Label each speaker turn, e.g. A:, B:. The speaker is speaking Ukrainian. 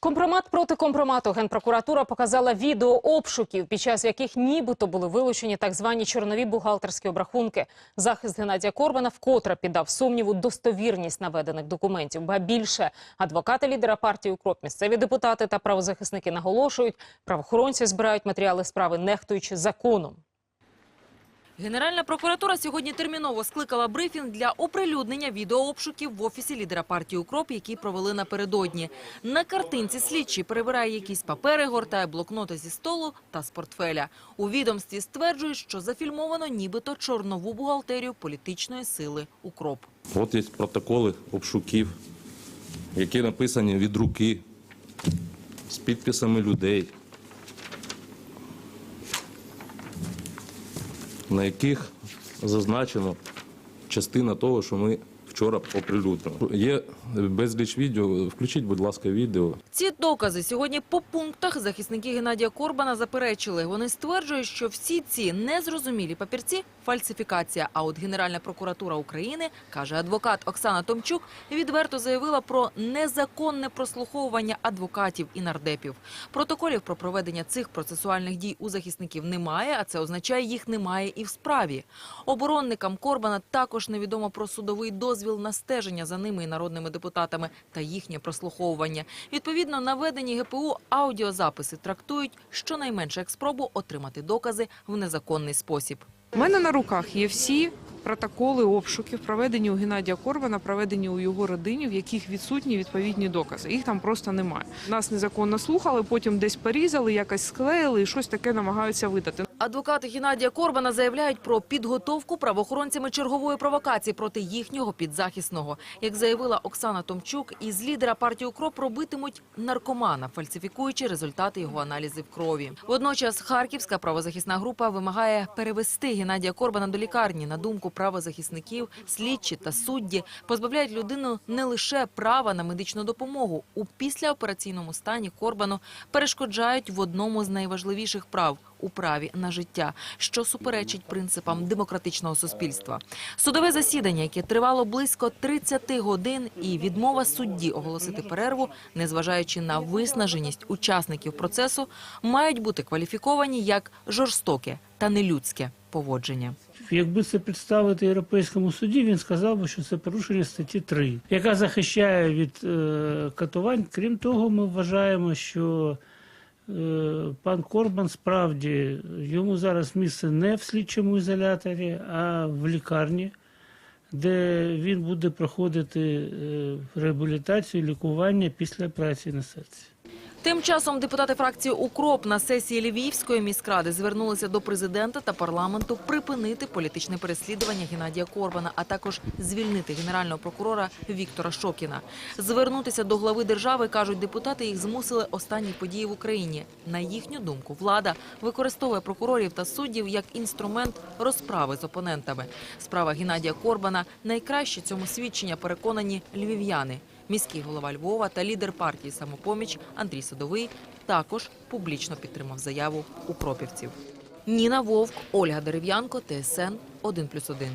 A: Компромат проти компромату Генпрокуратура показала відео обшуків, під час яких нібито були вилучені так звані чорнові бухгалтерські обрахунки. Захист Геннадія Корбана вкотре піддав сумніву достовірність наведених документів. Ба більше адвокати лідера партії «Укроп», місцеві депутати та правозахисники наголошують, правоохоронці збирають матеріали справи, нехтуючи законом.
B: Генеральна прокуратура сьогодні терміново скликала брифінг для оприлюднення відеообшуків в офісі лідера партії «Укроп», які провели напередодні. На картинці слідчий перебирає якісь папери, гортає блокноти зі столу та з портфеля. У відомстві стверджують, що зафільмовано нібито чорнову бухгалтерію політичної сили «Укроп».
C: От є протоколи обшуків, які написані від руки з підписами людей, на яких зазначено частина того, що ми вчора оприлюднили. Є безліч відео. Включіть, будь ласка, відео.
B: Ці докази сьогодні по пунктах захисники Геннадія Корбана заперечили. Вони стверджують, що всі ці незрозумілі папірці – фальсифікація. А от Генеральна прокуратура України, каже адвокат Оксана Томчук, відверто заявила про незаконне прослуховування адвокатів і нардепів. Протоколів про проведення цих процесуальних дій у захисників немає, а це означає, їх немає і в справі. Оборонникам Корбана також невідомо про судовий дозвіл на стеження за ними і народними депутатами та їхнє прослуховування. Відповідно, наведені ГПУ аудіозаписи трактують щонайменше як спробу отримати докази в незаконний спосіб.
D: У мене на руках є всі протоколи обшуків, проведені у Геннадія Корбана, проведені у його родині, в яких відсутні відповідні докази. Їх там просто немає. Нас незаконно слухали, потім десь порізали, якось склеїли і щось таке намагаються видати.
B: Адвокати Геннадія Корбана заявляють про підготовку правоохоронцями чергової провокації проти їхнього підзахисного. Як заявила Оксана Томчук, із лідера партії «Укроп» робитимуть наркомана, фальсифікуючи результати його аналізів крові. Водночас Харківська правозахисна група вимагає перевести Геннадія Корбана до лікарні. На думку правозахисників, слідчі та судді позбавляють людину не лише права на медичну допомогу. У післяопераційному стані Корбану перешкоджають в одному з найважливіших прав – у праві на життя, що суперечить принципам демократичного суспільства. Судове засідання, яке тривало близько 30 годин, і відмова судді оголосити перерву, незважаючи на виснаженість учасників процесу, мають бути кваліфіковані як жорстоке та нелюдське поводження.
E: Якби це представити європейському суді, він сказав би, що це порушення статті 3, яка захищає від е, катувань. Крім того, ми вважаємо, що пан Корбан справді йому зараз місце не в слідчому ізоляторі, а в лікарні, де він буде проходити е, реабілітацію, лікування після операції на серці.
B: Тим часом депутати фракції «Укроп» на сесії Львівської міськради звернулися до президента та парламенту припинити політичне переслідування Геннадія Корбана, а також звільнити генерального прокурора Віктора Шокіна. Звернутися до глави держави, кажуть депутати, їх змусили останні події в Україні. На їхню думку, влада використовує прокурорів та суддів як інструмент розправи з опонентами. Справа Геннадія Корбана найкраще цьому свідчення переконані львів'яни. Міський голова Львова та лідер партії «Самопоміч» Андрій Садовий також публічно підтримав заяву укропівців. Ніна Вовк, Ольга Дерев'янко, ТСН 1+,1.